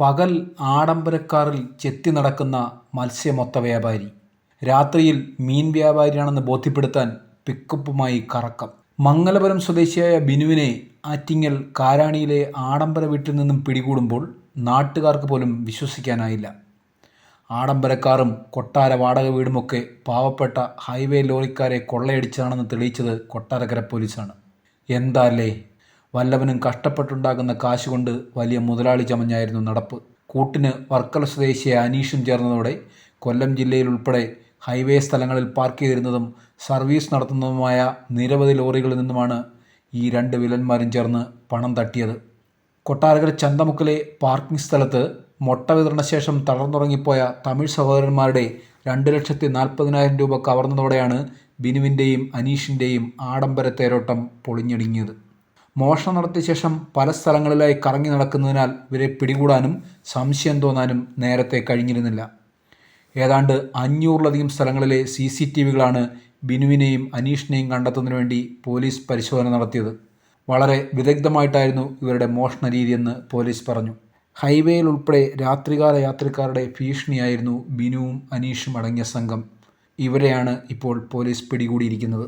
പകൽ ആഡംബരക്കാറിൽ ചെത്തി നടക്കുന്ന മത്സ്യമൊത്ത വ്യാപാരി. രാത്രിയിൽ മീൻ വ്യാപാരിയാണെന്ന് ബോധ്യപ്പെടുത്താൻ പിക്കപ്പുമായി കറക്കം. മംഗലപുരം സ്വദേശിയായ ബിനുവിനെ ആറ്റിങ്ങൽ കാരാണിയിലെ ആഡംബര വീട്ടിൽ നിന്നും പിടികൂടുമ്പോൾ നാട്ടുകാർക്ക് പോലും വിശ്വസിക്കാനായില്ല. ആഡംബരക്കാറും കൊട്ടാര വാടക വീടുമൊക്കെ പാവപ്പെട്ട ഹൈവേ ലോറിക്കാരെ കൊള്ളയടിച്ചതാണെന്ന് തെളിയിച്ചത് കൊട്ടാരക്കര പോലീസാണ്. എന്താ അല്ലേ? വല്ലവനും കഷ്ടപ്പെട്ടുണ്ടാകുന്ന കാശ് കൊണ്ട് വലിയ മുതലാളി ചമഞ്ഞായിരുന്നു നടപ്പ്. കൂട്ടിന് വർക്കല സ്വദേശിയായ അനീഷും ചേർന്നതോടെ കൊല്ലം ജില്ലയിൽ ഉൾപ്പെടെ ഹൈവേ സ്ഥലങ്ങളിൽ പാർക്ക് ചെയ്തിരുന്നതും സർവീസ് നടത്തുന്നതുമായ നിരവധി ലോറികളിൽ നിന്നുമാണ് ഈ രണ്ട് വില്ലന്മാരും ചേർന്ന് പണം തട്ടിയത്. കൊട്ടാരക്കര ചന്തമുക്കിലെ പാർക്കിംഗ് സ്ഥലത്ത് മൊട്ട വിതരണ ശേഷം തളർന്നുറങ്ങിപ്പോയ തമിഴ് സഹോദരന്മാരുടെ രണ്ട് ലക്ഷത്തി നാൽപ്പതിനായിരം രൂപ കവർന്നതോടെയാണ് ബിനുവിന്റെയും അനീഷിന്റെയും ആഡംബര തേരോട്ടം പൊളിഞ്ഞൊടുങ്ങിയത്. മോഷണം നടത്തിയ ശേഷം പല സ്ഥലങ്ങളിലായി കറങ്ങി നടക്കുന്നതിനാൽ ഇവരെ പിടികൂടാനും സംശയം തോന്നാനും നേരത്തെ കഴിഞ്ഞിരുന്നില്ല. ഏതാണ്ട് അഞ്ഞൂറിലധികം സ്ഥലങ്ങളിലെ സി സി ടി വികളാണ് ബിനുവിനെയും അനീഷിനെയും കണ്ടെത്തുന്നതിന് വേണ്ടി പോലീസ് പരിശോധന നടത്തിയത്. വളരെ വിദഗ്ധമായിട്ടായിരുന്നു ഇവരുടെ മോഷണ രീതിയെന്ന് പോലീസ് പറഞ്ഞു. ഹൈവേയിൽ ഉൾപ്പെടെ രാത്രികാല യാത്രക്കാരുടെ ഭീഷണിയായിരുന്നു ബിനുവും അനീഷും അടങ്ങിയ സംഘം. ഇവരെയാണ് ഇപ്പോൾ പോലീസ് പിടികൂടിയിരിക്കുന്നത്.